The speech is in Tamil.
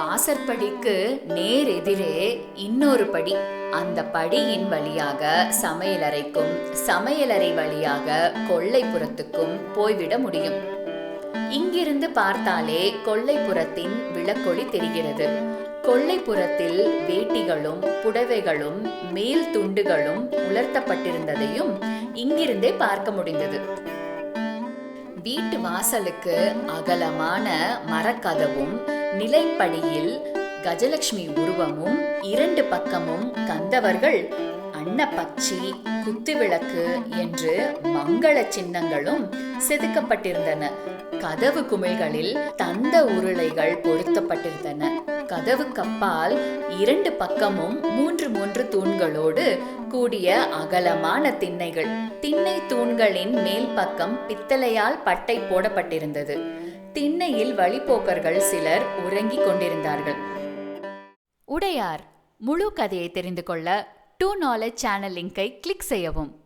வாசற்படிக்கு நேர் எதிரே இன்னொரு படி. அந்த படியின் வழியாக சமையலறைக்கும் சமையலறை வழியாக கொள்ளைப்புறத்துக்கும் போய்விட முடியும். இங்கிருந்து பார்த்தாலே கொல்லைப்புறத்தின் விளக்கொளி தெரிகிறது. கொள்ளைப்புறத்தில் வேட்டிகளும் புடவைகளும் மேல் துண்டுகளும் உலர்த்தப்பட்டிருந்ததையும் இங்கிருந்தே பார்க்க முடிந்தது. வீட்டு வாசலுக்கு அகலமான மரக்கதவும் நிலைப்படியில் கஜலட்சுமி உருவமும் இரண்டு பக்கமும் கந்தவர்கள் அன்னப்பச்சி குத்துவிளக்கு என்று மங்கள சின்னங்களும் செதுக்கப்பட்டிருந்தன. கதவு குமிழ்களில் தந்த உருளைகள் பொருத்தப்பட்டிருந்தன. கதவு கப்பால் இரண்டு பக்கமும் மூன்று மூன்று தூண்களோடு கூடிய அகலமான திண்ணைகள். திண்ணை தூண்களின் மேல் பக்கம் பித்தளையால் பட்டை போடப்பட்டிருந்தது. திண்ணையில் வழிப்போக்கர்கள் சிலர் உறங்கிக் கொண்டிருந்தார்கள். உடையார் முழு கதையை தெரிந்து கொள்ள டூ நாலேஜ் சேனல் லிங்கை கிளிக் செய்யவும்.